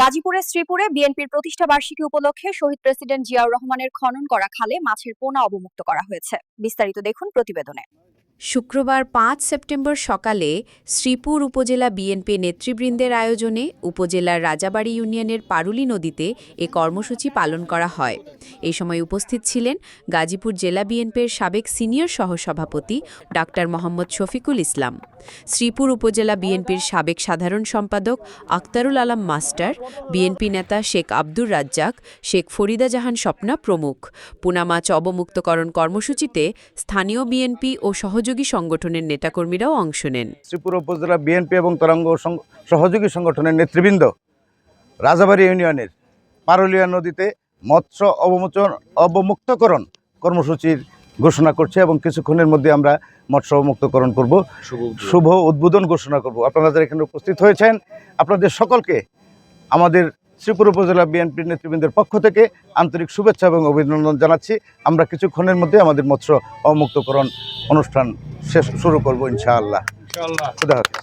গাজীপুরের শ্রীপুরে বিএনপির প্রতিষ্ঠা বার্ষিকী উপলক্ষে শহীদ প্রেসিডেন্ট জিয়াউর রহমানের খনন করা খালে মাছের পোনা অবমুক্ত করা হয়েছে। বিস্তারিত দেখুন প্রতিবেদনে। শুক্রবার পাঁচ সেপ্টেম্বর সকালে শ্রীপুর উপজেলা বিএনপি নেতৃবৃন্দের আয়োজনে উপজেলার রাজাবাড়ী ইউনিয়নের পারুলি নদীতে এ কর্মসূচি পালন করা হয়। এই সময় উপস্থিত ছিলেন গাজীপুর জেলা বিএনপির সাবেক সিনিয়র সহসভাপতি ডাক্তার মোহাম্মদ শফিকুল ইসলাম, শ্রীপুর উপজেলা বিএনপির সাবেক সাধারণ সম্পাদক আক্তারুল আলম মাস্টার, বিএনপি নেতা শেখ আব্দুর রাজ্জাক, শেখ ফরিদা জাহান স্বপ্না প্রমুখ। পুনামাছ অবমুক্তকরণ কর্মসূচিতে স্থানীয় বিএনপি ও সহযোগী সংগঠনের নেতাকর্মীরাও অংশ নেন। শ্রীপুর উপজেলা বিএনপি এবং তরঙ্গ সহযোগী সংগঠনের নেতৃবৃন্দ রাজাবাড়ি ইউনিয়নের পারুলিয়া নদীতে মৎস্য অবমোচন অবমুক্তকরণ কর্মসূচির ঘোষণা করছে এবং কিছুক্ষণের মধ্যে আমরা মৎস্য অবমুক্তকরণ করব। শুভ উদ্বোধন ঘোষণা করব। আপনারা যারা এখানে উপস্থিত হয়েছেন আপনাদের সকলকে আমাদের শ্রীপুর উপজেলা বিএনপির নেতৃবৃন্দের পক্ষ থেকে আন্তরিক শুভেচ্ছা এবং অভিনন্দন জানাচ্ছি। আমরা কিছুক্ষণের মধ্যে আমাদের মৎস্য অমুক্তকরণ অনুষ্ঠান শেষ শুরু করব ইনশাআল্লাহ। খুদা হাফেজ।